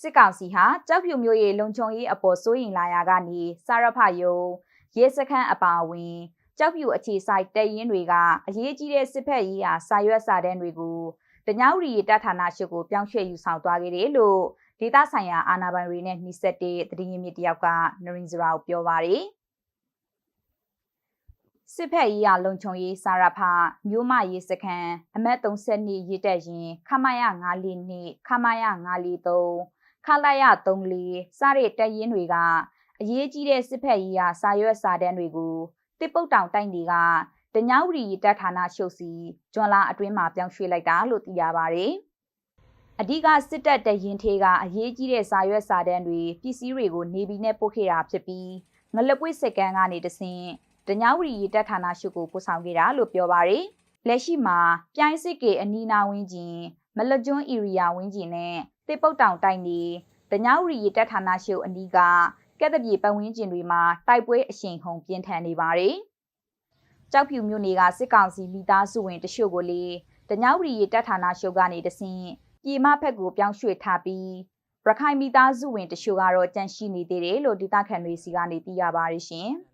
စစ်ကောင်စီဟာကြောက်ဖြူမျိုးရဲ့လုံခြုံရေးအပေါ်စိုးရင်လာရာကနေစာရဖယုံရဲစခန်းအပါအဝင်ကြောက်ဖြူအခြေဆိုင်တပ်ရင်းတွေကအရေးကြီးတဲ့စစ်ဖက်ရေးရာစာရွက်စာတမ်းတွေကိုတညဝရီတပ်ဌာနရှုကိုပြောင်းရွှေ့ယူဆောင်သွားခဲ့တယ်လို့ဒေသဆိုင်ရာအာဏာပိုင်တွေနဲ့နှိစက်တဲ့တည်င်းရင်းမြစ်တယောက်ကနရင်စရာကိုပြောပါတယ်စစ်ဖက်ရေးရလုံခြုံရေးစာရဖမြို့မရေးစခန်းအမတ်32ရေးတက်ရင်ခမရ942ခမရ943 ခလာရ34စတဲ့တပ်ရင်းတွေကအရေးကြီးတဲ့စစ်ဖက်ရေးရစာရွက်စာတမ်းတွေကိုတစ်ပုတ်တောင်တိုက်တွေကတညဝရီတပ်ဌာနရှုပ်စီဂျွန်လာအတွင်းမှာပြောင်းရွှေ့လိုက်တာလို့သိရပါတယ်။အဓိကစစ်တပ်တရင်ထေးကအရေးကြီးတဲ့စာရွက်စာတမ်းတွေပစ္စည်းတွေကိုနေပြည်နဲ့ပို့ခဲ့တာဖြစ်ပြီးငလပွေစကန်ကနေတဆင့်တညဝရီတပ်ဌာနရှုပ်ကိုပို့ဆောင်ခဲ့တာလို့ပြောပါတယ်။လက်ရှိမှာပြိုင်းစစ်ကေအနီနာဝင်းကျင်မလကျွန်းဧရိယာဝင်းကျင်နဲ့ တစ်ပုတ်တောင်တိုက်နေတညဝရီတပ်ဌာနရှုပ်အနီးကကက်တပြေပတ်ဝန်းကျင်တွေမှာတိုက်ပွဲအရှိန်ဟုန်ပြင်းထန်နေပါတယ်။ကြောက်ဖြူမြို့နယ်ကစစ်ကောင်စီမိသားစုဝင်တချို့ကိုလေတညဝရီတပ်ဌာနရှုပ်ကနေတဆင့်ပြည်မဖက်ကိုပြောင်းရွှေ့ထားပြီးရခိုင်မိသားစုဝင်တချို့ကတော့ကြန့်ရှိနေသေးတယ်လို့ဒေသခံတွေစီကနေသိရပါတယ်ရှင်။